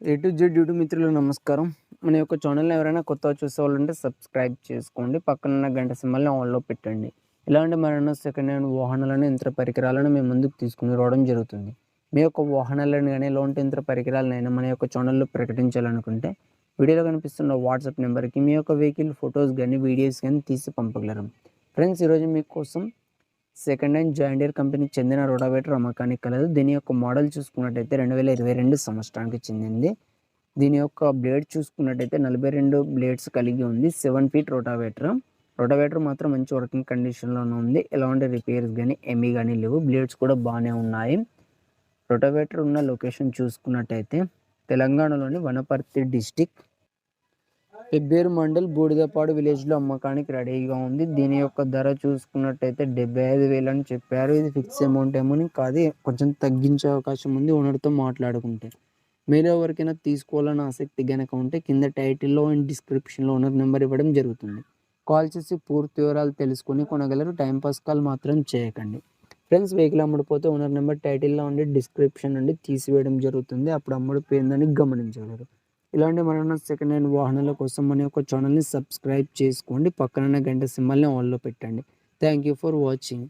A to Z YouTube మిత్రులు నమస్కారం. మన యొక్క ఛానల్ని ఎవరైనా కొత్తగా చూసే వాళ్ళు ఉంటే సబ్స్క్రైబ్ చేసుకోండి. పక్కన గంట సింబల్ని ఆన్లో పెట్టండి. ఇలాంటి మరెన్నో సెకండ్ హ్యాండ్ వాహనాలను యంత్ర పరికరాలను మేము ముందుకు తీసుకుని రావడం జరుగుతుంది. మీ యొక్క వాహనాలను కానీ ఎలాంటి యంత్ర పరికరాలనైనా మన యొక్క ఛానల్లో ప్రకటించాలనుకుంటే వీడియోలో కనిపిస్తున్న వాట్సాప్ నెంబర్కి మీ యొక్క వెహికల్ ఫొటోస్ కానీ వీడియోస్ కానీ తీసి పంపగలరు. ఫ్రెండ్స్ ఈరోజు మీకోసం సెకండ్ హ్యాండ్ జాయిండియర్ కంపెనీకి చెందిన రోటావేటర్ అమ్మకానికి కలదు దీని యొక్క మోడల్ చూసుకున్నట్టయితే రెండు వేల ఇరవై రెండు సంవత్సరానికి చెందింది. దీని యొక్క బ్లేడ్ చూసుకున్నట్టయితే నలభై రెండు బ్లేడ్స్ కలిగి ఉంది. Seven feet rotavator. రోటావేటర్ మాత్రం మంచి వర్కింగ్ కండిషన్లోనే ఉంది. ఎలాంటి రిపేర్స్ కానీ ఏమీ కానీ లేవు. బ్లేడ్స్ కూడా బాగానే ఉన్నాయి. రోటావేటర్ ఉన్న లొకేషన్ చూసుకున్నట్టయితే తెలంగాణలోని వనపర్తి డిస్టిక్ పెబ్బేరు మండల్ బూడిదపాడు విలేజ్లో అమ్మకానికి రెడీగా ఉంది. దీని యొక్క ధర చూసుకున్నట్టయితే డెబ్బై ఐదు వేలు అని చెప్పారు. ఇది ఫిక్స్ అమౌంట్ ఏమో కాదు కొంచెం తగ్గించే అవకాశం ఉంది ఓనర్తో మాట్లాడుకుంటే. మీరు ఎవరికైనా తీసుకోవాలని ఆసక్తి కనుక ఉంటే కింద టైటిల్లో అండ్ డిస్క్రిప్షన్లో ఓనర్ నెంబర్ ఇవ్వడం జరుగుతుంది. కాల్ చేసి పూర్తి వివరాలు తెలుసుకొని కొనగలరు. టైంపాస్ కాల్ మాత్రం చేయకండి. ఫ్రెండ్స్ వెహికల్ అమ్ముడిపోతే ఓనర్ నెంబర్ టైటిల్లో ఉండి డిస్క్రిప్షన్ నుండి తీసివేయడం జరుగుతుంది. అప్పుడు అమ్ముడిపోయిందని గమనించగలరు. ఇలాంటి మరణ సెకండ్ హ్యాండ్ వాహనాల కోసం మన యొక్క ఛానల్ని సబ్స్క్రైబ్ చేసుకోండి. పక్కన గంట సింబల్ని ఆన్లో పెట్టండి. Thank you for watching